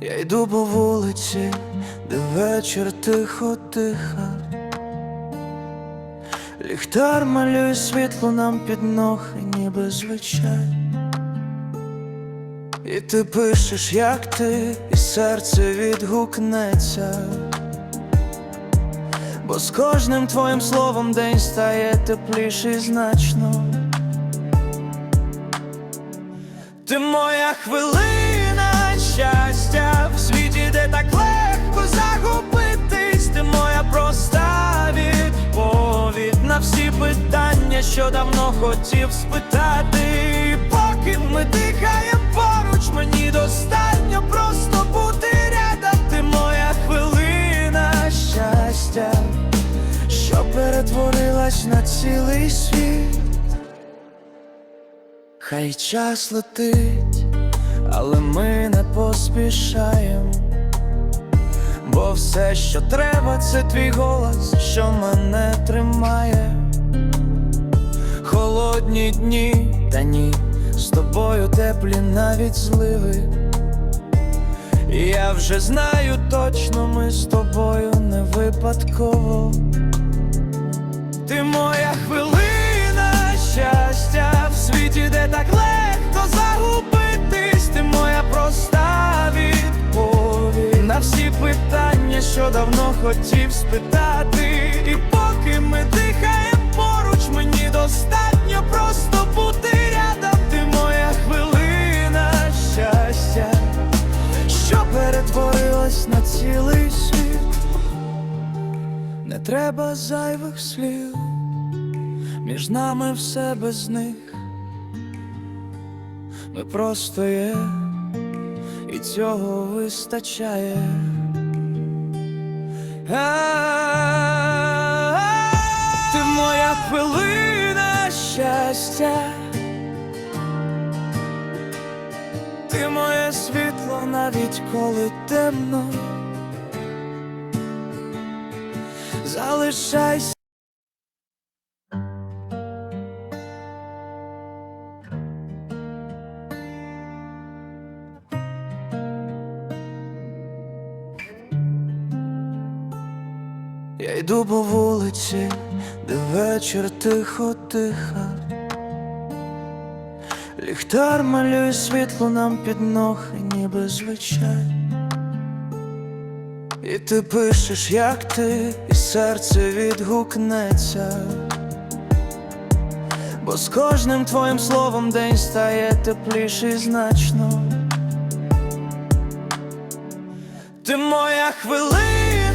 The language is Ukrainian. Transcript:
Я йду по вулиці, де вечір тихо тиха. Ліхтар малює світло нам під ноги, ніби звичай. І ти пишеш, як ти, і серце відгукнеться. Бо з кожним твоїм словом день стає тепліший значно. Ти моя хвилина що давно хотів спитати. Поки ми дихаємо поруч, мені достатньо просто бути рядом. Ти моя хвилина щастя, що перетворилась на цілий світ. Хай час летить, але ми не поспішаємо. Бо все, що треба, це твій голос, що мене тримає. Холодні дні та ні, з тобою теплі навіть зливи. Я вже знаю точно, ми з тобою не випадково. Ти моя хвилина щастя в світі, де так легко загубитись, ти моя проста відповідь на всі питання, що давно хотів спитати. І поки ми дихаємо достатньо просто бути рядом. Ти моя хвилина щастя, що перетворилась на цілий світ. Не треба зайвих слів, між нами все без них. Ми просто є, і цього вистачає. Щастя. Ти моє світло навіть коли темно. Залишайся. Я йду по вулиці, де вечір тихо тиха. Ліхтар малює світло нам під ноги, ніби звичай. І ти пишеш, як ти, і серце відгукнеться. Бо з кожним твоїм словом день стає тепліший значно. Ти моя хвилина